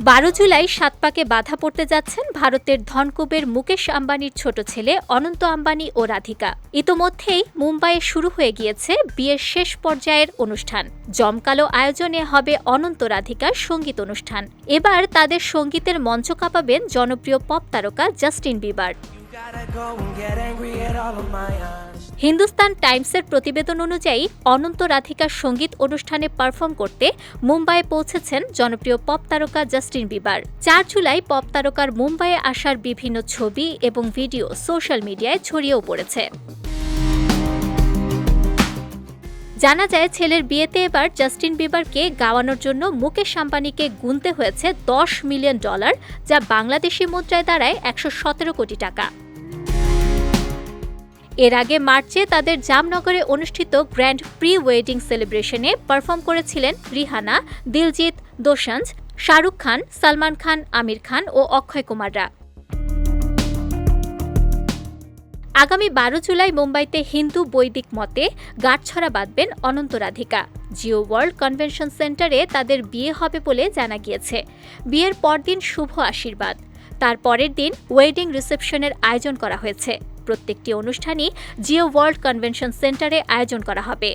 বারো জুলাই সাত পাকে বাধা পড়তে যাচ্ছেন ভারতের ধনকুবের মুকেশ আম্বানির ছোট ছেলে অনন্ত আম্বানি ও রাধিকা। ইতোমধ্যেই মুম্বাইয়ে শুরু হয়ে গিয়েছে বিয়ের শেষ পর্যায়ের অনুষ্ঠান। জমকালো আয়োজনে হবে অনন্ত রাধিকার সংগীত অনুষ্ঠান। এবার তাদের সঙ্গীতের মঞ্চ কাঁপাবেন জনপ্রিয় পপ তারকা জাস্টিন বিবার। হিন্দুস্তান টাইমসের প্রতিবেদন অনুযায়ী অনন্ত রাধিকার সংগীত অনুষ্ঠানে পারফর্ম করতে মুম্বাইয়ে পৌঁছেছেন জনপ্রিয় পপ তারকা জাস্টিন বিবার। চার জুলাই পপ তারকার মুম্বাইয়ে আসার বিভিন্ন ছবি এবং ভিডিও সোশ্যাল মিডিয়ায় ছড়িয়েও পড়েছে। জানা যায় ছেলের বিয়েতে এবার জাস্টিন বিবারকে গাওয়ানোর জন্য মুকেশ আম্বানিকে গুনতে হয়েছে দশ মিলিয়ন ডলার, যা বাংলাদেশি মুদ্রায় দাঁড়ায় একশো সতেরো কোটি টাকা। এর আগে মার্চে তাদের জামনগরে অনুষ্ঠিত গ্র্যান্ড প্রি ওয়েডিং সেলিব্রেশনে পারফর্ম করেছিলেন রিহানা, দিলজিৎ দোসাঞ্জ শাহরুখ খান, সালমান খান, আমির খান ও অক্ষয় কুমাররা। আগামী বারো জুলাই মুম্বাইতে হিন্দু বৈদিক মতে গাঁটছড়া বাঁধবেন অনন্ত রাধিকা। জিও ওয়ার্ল্ড কনভেনশন সেন্টারে তাদের বিয়ে হবে বলে জানা গিয়েছে। বিয়ের পরদিন শুভ আশীর্বাদ। তার পরের দিন ওয়েডিং রিসেপশনের আয়োজন করা হয়েছে। প্রত্যেকটি অনুষ্ঠানই জিও ওয়ার্ল্ড কনভেনশন সেন্টারে আয়োজন করা হবে।